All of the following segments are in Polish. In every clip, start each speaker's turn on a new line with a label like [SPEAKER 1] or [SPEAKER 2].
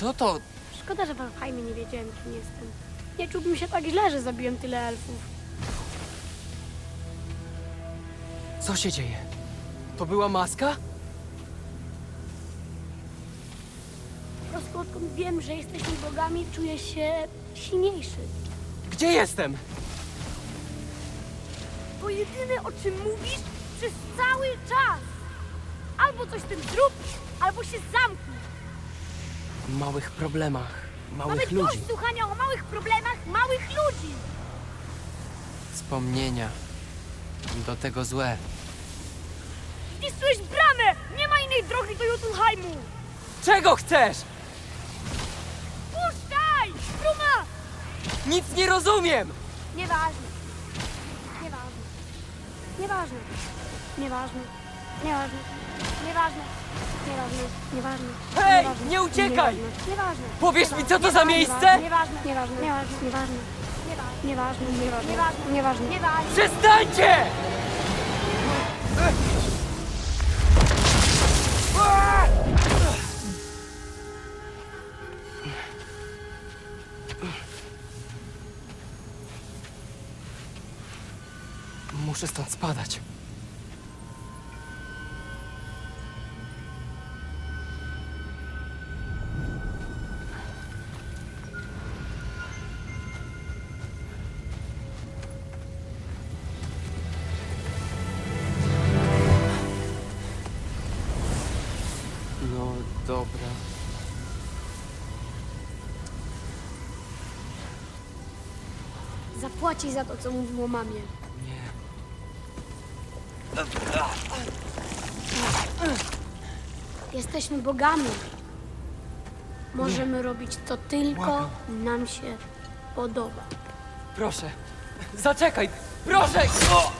[SPEAKER 1] Co to?
[SPEAKER 2] Szkoda, że w Alfheimie nie wiedziałem, kim jestem. Nie czułbym się tak źle, że zabiłem tyle elfów.
[SPEAKER 1] Co się dzieje? To była maska?
[SPEAKER 2] Po prostu odkąd wiem, że jesteśmy bogami, czuję się silniejszy.
[SPEAKER 1] Gdzie jestem?
[SPEAKER 2] To jedyne, o czym mówisz przez cały czas. Albo coś z tym zrób, albo się zamknij.
[SPEAKER 1] Małych problemach,
[SPEAKER 2] Mamy
[SPEAKER 1] małych ludzi.
[SPEAKER 2] dość słuchania o małych problemach małych ludzi.
[SPEAKER 1] Wspomnienia. Do tego złe.
[SPEAKER 2] Zniszczyłeś bramę! Nie ma innej drogi do Jotunheimu!
[SPEAKER 1] Czego chcesz?
[SPEAKER 2] Puszczaj! Struma!
[SPEAKER 1] Nic nie rozumiem!
[SPEAKER 2] Nieważne. Nieważne. Nieważne. Nieważne. Nieważne. Nieważne. Nieważne, nieważne.
[SPEAKER 1] Hej,
[SPEAKER 2] nieważne,
[SPEAKER 1] nie uciekaj!
[SPEAKER 2] Nieważne, nieważne.
[SPEAKER 1] Powiesz mi, co to za miejsce?
[SPEAKER 2] Nieważne, nieważne, nieważne, nieważne. Nieważne, nieważne, nieważne, nieważne. nieważne.
[SPEAKER 1] Przestańcie! Muszę stąd spadać.
[SPEAKER 2] Zapłaci za to, co mówił o mamie.
[SPEAKER 1] Nie.
[SPEAKER 2] Jesteśmy bogami. Możemy robić co tylko nam się podoba.
[SPEAKER 1] Proszę. Zaczekaj! Proszę! O!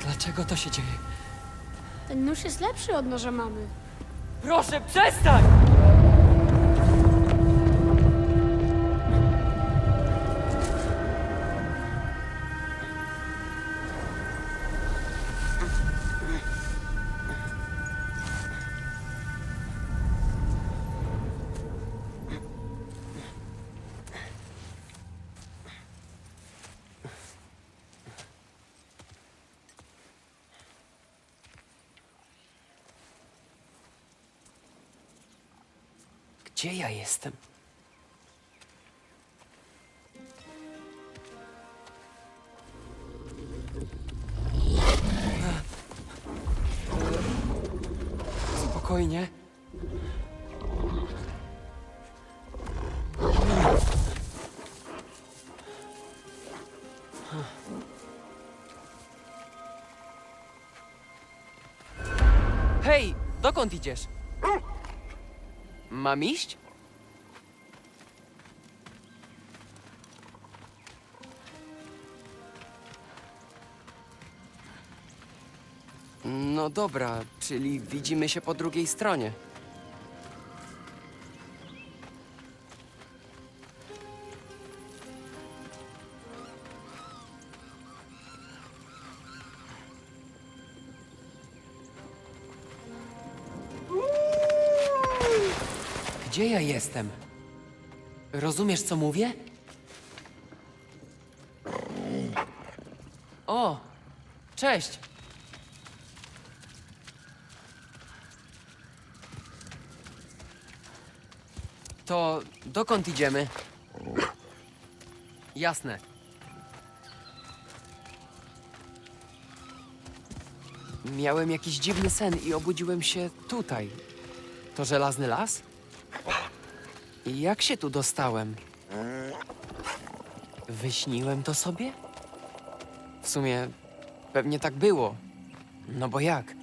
[SPEAKER 1] Dlaczego to się dzieje?
[SPEAKER 2] Ten nóż jest lepszy od noża mamy.
[SPEAKER 1] Proszę, przestań! Jestem? Spokojnie. Hej, dokąd idziesz? Mam iść? No dobra, czyli widzimy się po drugiej stronie. Gdzie ja jestem? Rozumiesz, co mówię? O, cześć. To dokąd idziemy? Jasne. Miałem jakiś dziwny sen i obudziłem się tutaj. To żelazny las? I jak się tu dostałem? Wyśniłem to sobie? W sumie pewnie tak było. No bo jak?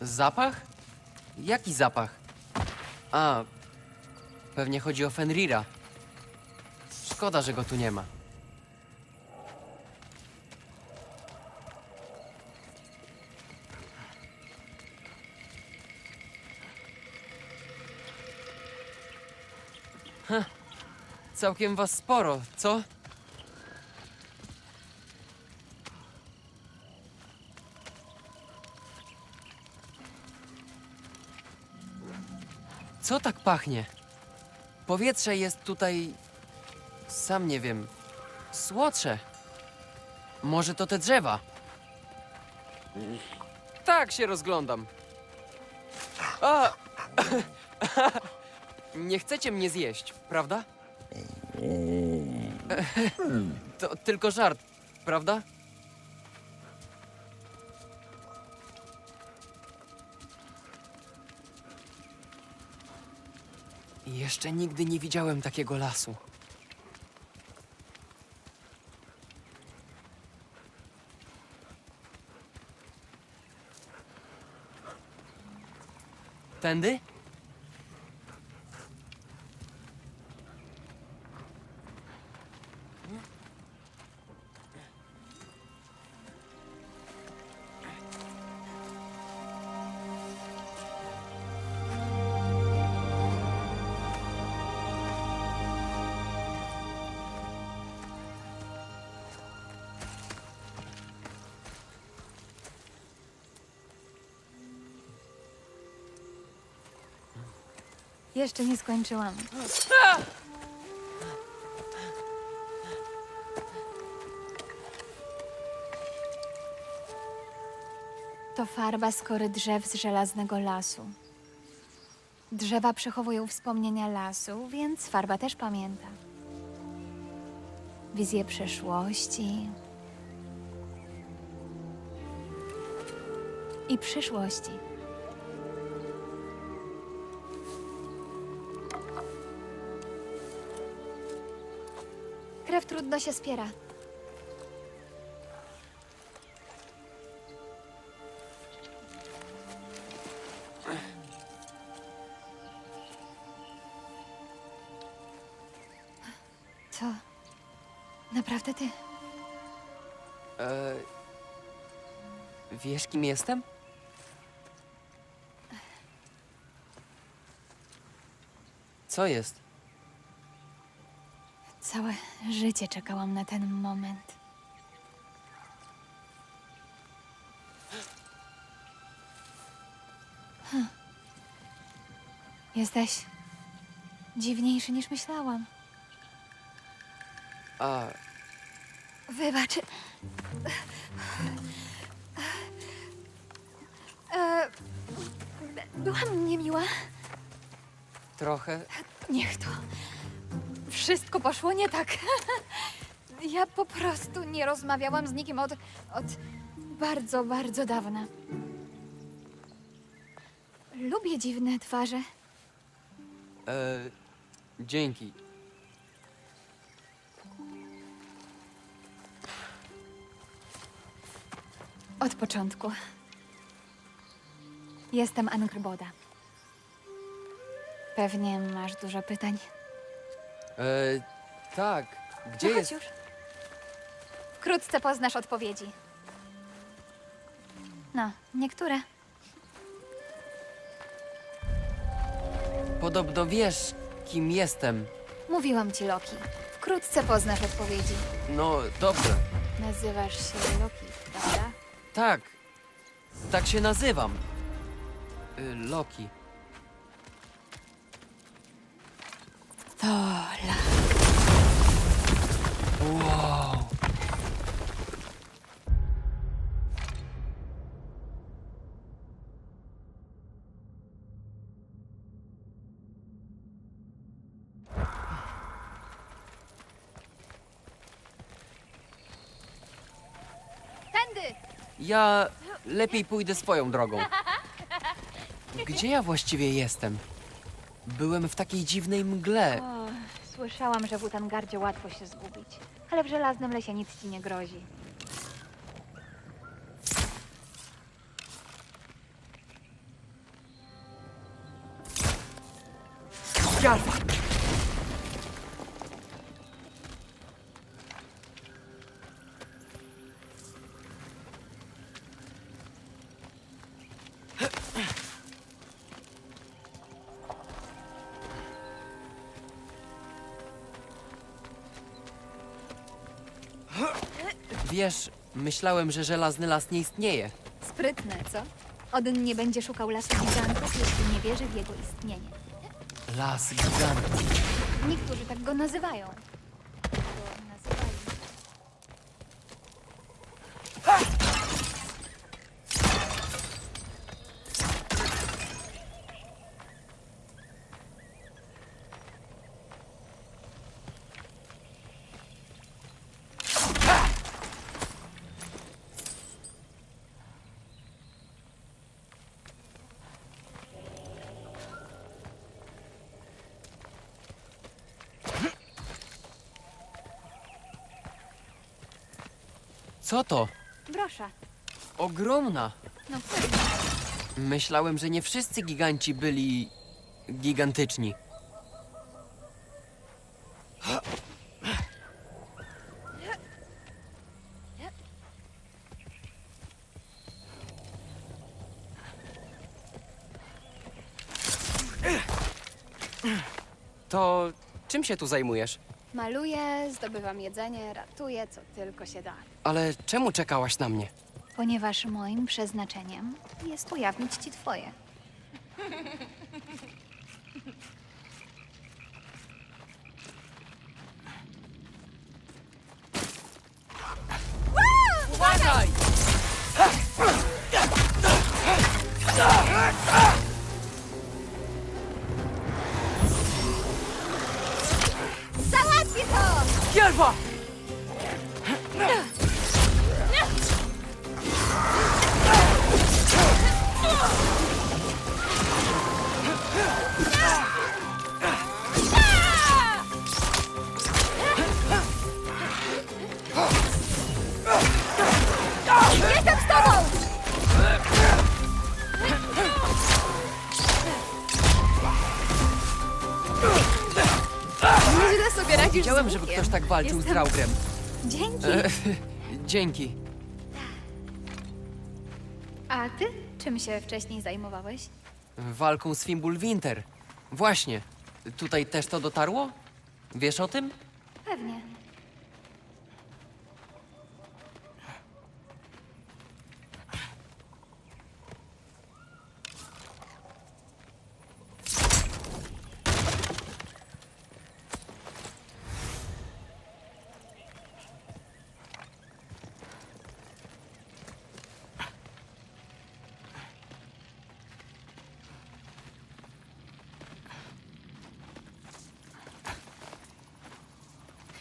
[SPEAKER 1] Zapach? Jaki zapach? A, pewnie chodzi o Fenrira. Szkoda, że go tu nie ma. Całkiem was sporo, co? Co tak pachnie? Powietrze jest tutaj. Sam nie wiem. Słodsze. Może to te drzewa? Tak się rozglądam. A! Nie chcecie mnie zjeść, prawda? To tylko żart, prawda? Jeszcze nigdy nie widziałem takiego lasu. Tędy?
[SPEAKER 3] Jeszcze nie skończyłam. To farba z kory drzew z żelaznego lasu. Drzewa przechowują wspomnienia lasu, więc farba też pamięta. Wizje przeszłości i przyszłości. Trudno się spiera. Co? Naprawdę ty?
[SPEAKER 1] E... Wiesz, kim jestem? Co jest?
[SPEAKER 3] Życie czekałam na ten moment. Hm. Jesteś dziwniejszy niż myślałam.
[SPEAKER 1] A,
[SPEAKER 3] Wybacz. E, byłam niemiła.
[SPEAKER 1] trochę.
[SPEAKER 3] Niech to. Wszystko poszło nie tak. Ja po prostu nie rozmawiałam z nikim od, od bardzo, bardzo dawna. Lubię dziwne twarze.
[SPEAKER 1] E... Dzięki.
[SPEAKER 3] Od początku. Jestem Angrboda. Pewnie masz dużo pytań.
[SPEAKER 1] E... Tak. Gdzie
[SPEAKER 3] no chodź
[SPEAKER 1] jest?
[SPEAKER 3] już. Wkrótce poznasz odpowiedzi. No, niektóre.
[SPEAKER 1] Podobno wiesz, kim jestem.
[SPEAKER 3] Mówiłam ci, Loki. Wkrótce poznasz odpowiedzi.
[SPEAKER 1] No, dobrze.
[SPEAKER 3] Nazywasz się Loki, prawda?
[SPEAKER 1] Tak. Tak się nazywam. Y, Loki.
[SPEAKER 3] Tola.
[SPEAKER 1] Ja lepiej pójdę swoją drogą. Gdzie ja właściwie jestem? Byłem w takiej dziwnej mgle.
[SPEAKER 3] O, słyszałam, że w Utangardzie łatwo się zgubić, ale w żelaznym lesie nic ci nie grozi.
[SPEAKER 1] Jarwak! Wiesz, myślałem, że żelazny las nie istnieje.
[SPEAKER 3] Sprytne, co? Odyn nie będzie szukał lasu gigantów, jeśli nie wierzy w jego istnienie.
[SPEAKER 1] Las gigantów.
[SPEAKER 3] Niektórzy tak go nazywają. Go nazywali.
[SPEAKER 1] Co to?
[SPEAKER 3] Brosza.
[SPEAKER 1] Ogromna.
[SPEAKER 3] No pewnie.
[SPEAKER 1] Myślałem, że nie wszyscy giganci byli gigantyczni. To czym się tu zajmujesz?
[SPEAKER 4] Maluję, zdobywam jedzenie, ratuję, co tylko się da.
[SPEAKER 1] Ale czemu czekałaś na mnie?
[SPEAKER 3] Ponieważ moim przeznaczeniem jest ujawnić ci twoje.
[SPEAKER 1] Uważaj!
[SPEAKER 3] Alpha! Z
[SPEAKER 1] żeby ktoś tak walczył z Draugrem.
[SPEAKER 3] Dzięki.
[SPEAKER 1] E, dzięki.
[SPEAKER 3] A ty czym się wcześniej zajmowałeś?
[SPEAKER 1] Walką z Fimbulwinter. Właśnie. Tutaj też to dotarło? Wiesz o tym?
[SPEAKER 3] Pewnie.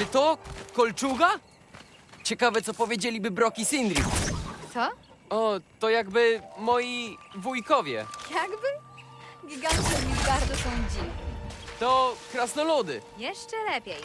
[SPEAKER 1] Czy to kolczuga? Ciekawe, co powiedzieliby Brock i Sindri.
[SPEAKER 3] Co?
[SPEAKER 1] O, to jakby moi wujkowie.
[SPEAKER 3] Jakby? Giganci Midgardu są dziwni.
[SPEAKER 1] To krasnoludy.
[SPEAKER 3] Jeszcze lepiej.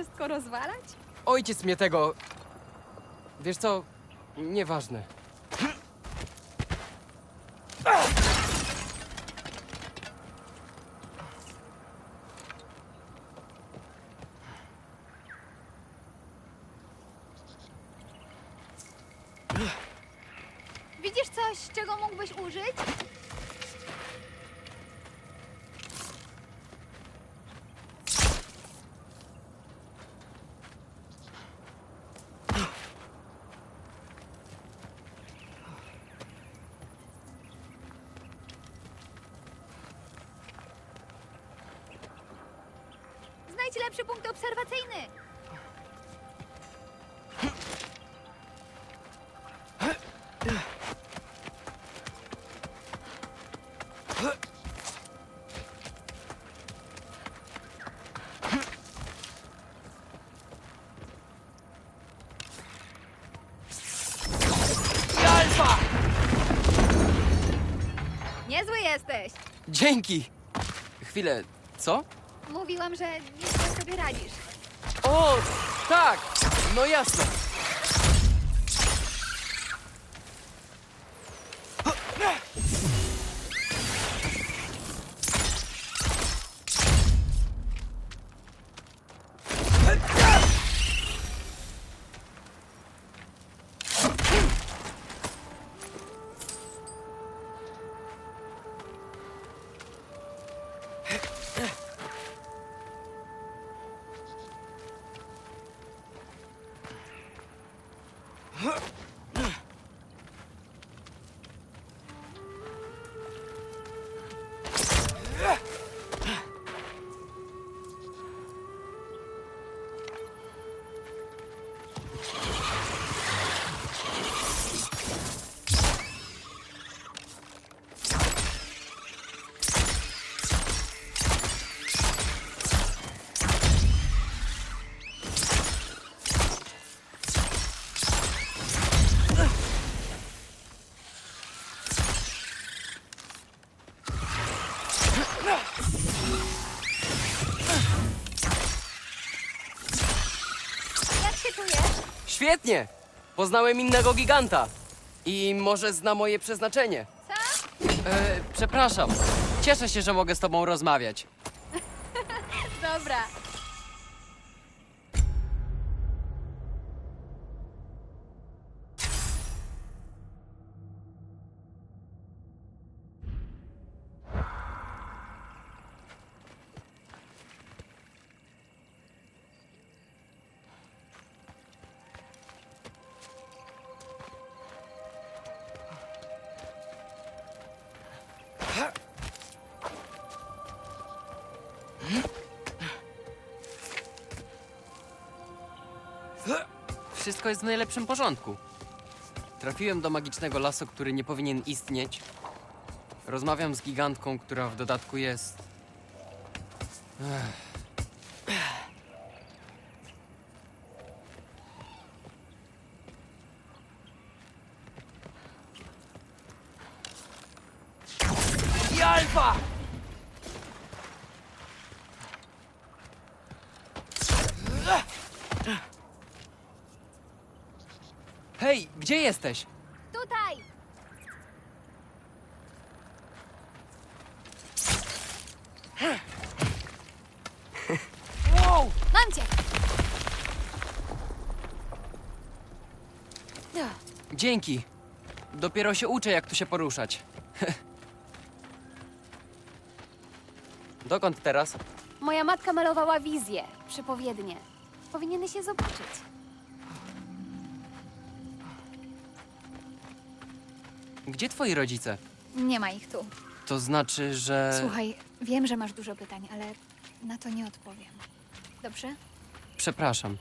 [SPEAKER 4] Wszystko rozwalać?
[SPEAKER 1] Ojciec mnie tego... Wiesz co? Nieważne.
[SPEAKER 3] Widzisz coś, czego mógłbyś użyć? Znajdź lepszy punkt obserwacyjny.
[SPEAKER 1] Alfa!
[SPEAKER 3] Niezły jesteś.
[SPEAKER 1] Dzięki! Chwilę, co?
[SPEAKER 3] Mówiłam, że nieźle sobie radzisz.
[SPEAKER 1] O, tak! No jasne.
[SPEAKER 3] Huh?
[SPEAKER 1] Świetnie! Poznałem innego giganta. I może zna moje przeznaczenie.
[SPEAKER 3] Co?
[SPEAKER 1] E, przepraszam. Cieszę się, że mogę z tobą rozmawiać.
[SPEAKER 3] Dobra.
[SPEAKER 1] Wszystko jest w najlepszym porządku. Trafiłem do magicznego lasu, który nie powinien istnieć. Rozmawiam z gigantką, która w dodatku jest. Ech. I alfa! Hej, gdzie jesteś?
[SPEAKER 3] Tutaj!
[SPEAKER 1] Wow!
[SPEAKER 3] Mam cię!
[SPEAKER 1] Dzięki. Dopiero się uczę, jak tu się poruszać. Dokąd teraz?
[SPEAKER 4] Moja matka malowała wizję, przepowiednie. Powinieneś je zobaczyć.
[SPEAKER 1] Gdzie twoi rodzice?
[SPEAKER 3] nie ma ich tu.
[SPEAKER 1] To znaczy, że.
[SPEAKER 3] Słuchaj, wiem, że masz dużo pytań, ale na to nie odpowiem. Dobrze?
[SPEAKER 1] Przepraszam.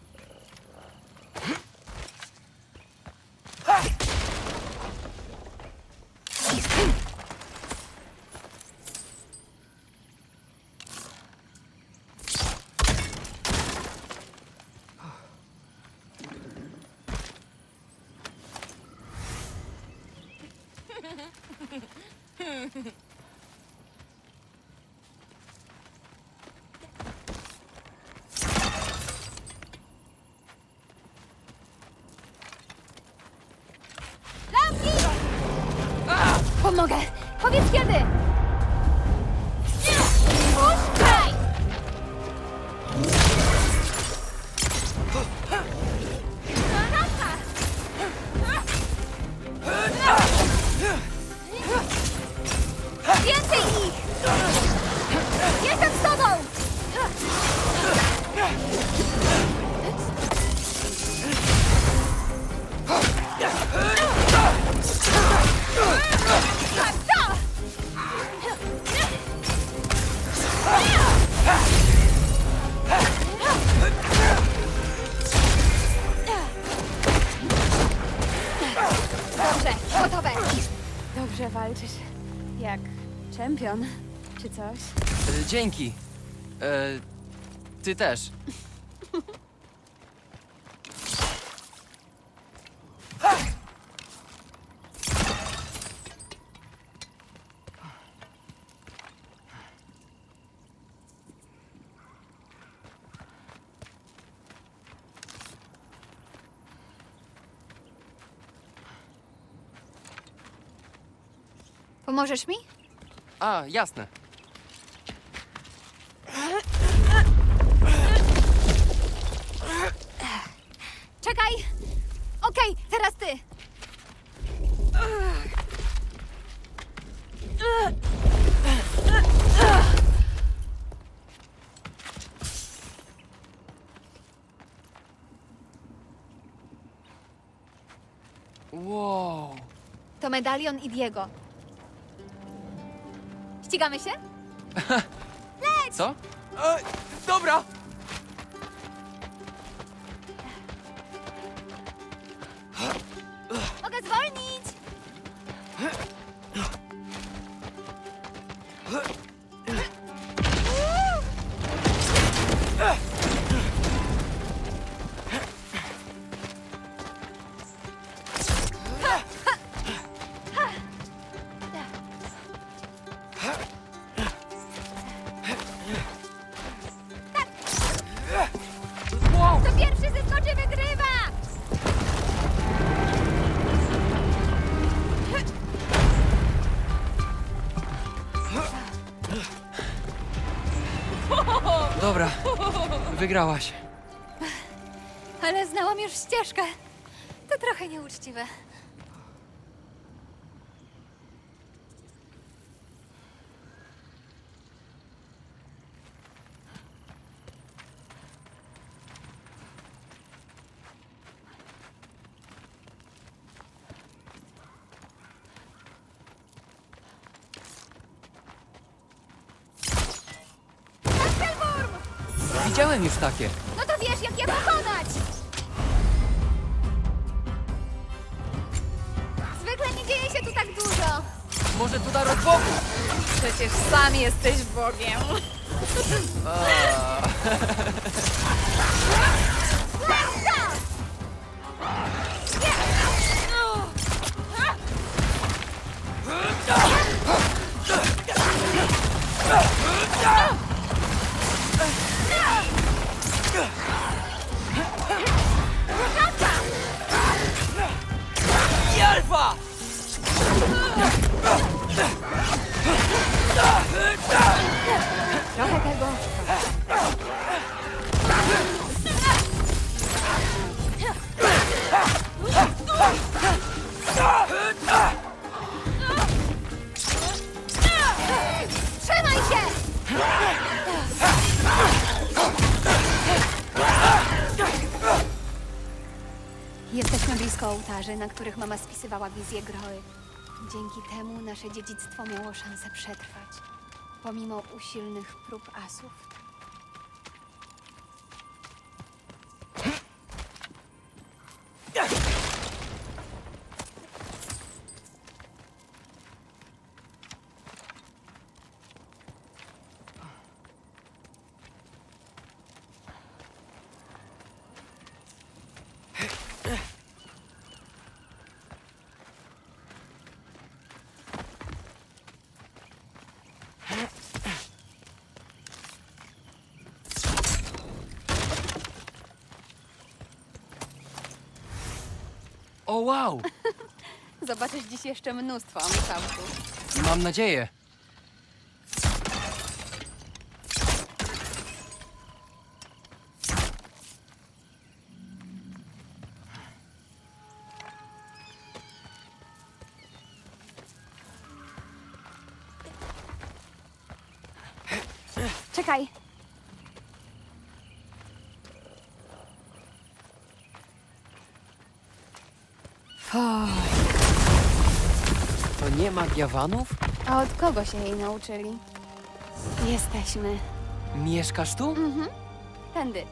[SPEAKER 4] Powiedz kiedy. Puszczaj! Więcej
[SPEAKER 3] Dobrze
[SPEAKER 4] walczysz. Jak czempion, czy coś?
[SPEAKER 1] E, dzięki. E, ty też.
[SPEAKER 3] Pomożesz mi?
[SPEAKER 1] A, jasne.
[SPEAKER 3] Czekaj! Okej, teraz ty!
[SPEAKER 1] Wow.
[SPEAKER 3] To medalion i Diego. Ścigamy się?
[SPEAKER 1] Co? E, dobra. Dobra. Wygrałaś.
[SPEAKER 3] Ale znałam już ścieżkę. To trochę nieuczciwe.
[SPEAKER 1] Takie.
[SPEAKER 3] No to wiesz, jak je pokonać! Zwykle nie dzieje się tu tak dużo.
[SPEAKER 1] Może tu dar od boku.
[SPEAKER 2] Przecież sam jesteś Bogiem.
[SPEAKER 3] Jesteśmy blisko ołtarzy, na których mama spisywała wizję Groły. Dzięki temu nasze dziedzictwo miało szansę przetrwać, pomimo usilnych prób asów.
[SPEAKER 1] O wow!
[SPEAKER 3] Zobaczysz dziś jeszcze mnóstwo amyczałków.
[SPEAKER 1] Mam nadzieję.
[SPEAKER 3] Czekaj,
[SPEAKER 1] Nie magia vanów?
[SPEAKER 3] a od kogo się jej nauczyli? Jesteśmy.
[SPEAKER 1] Mieszkasz tu?
[SPEAKER 3] Tędy.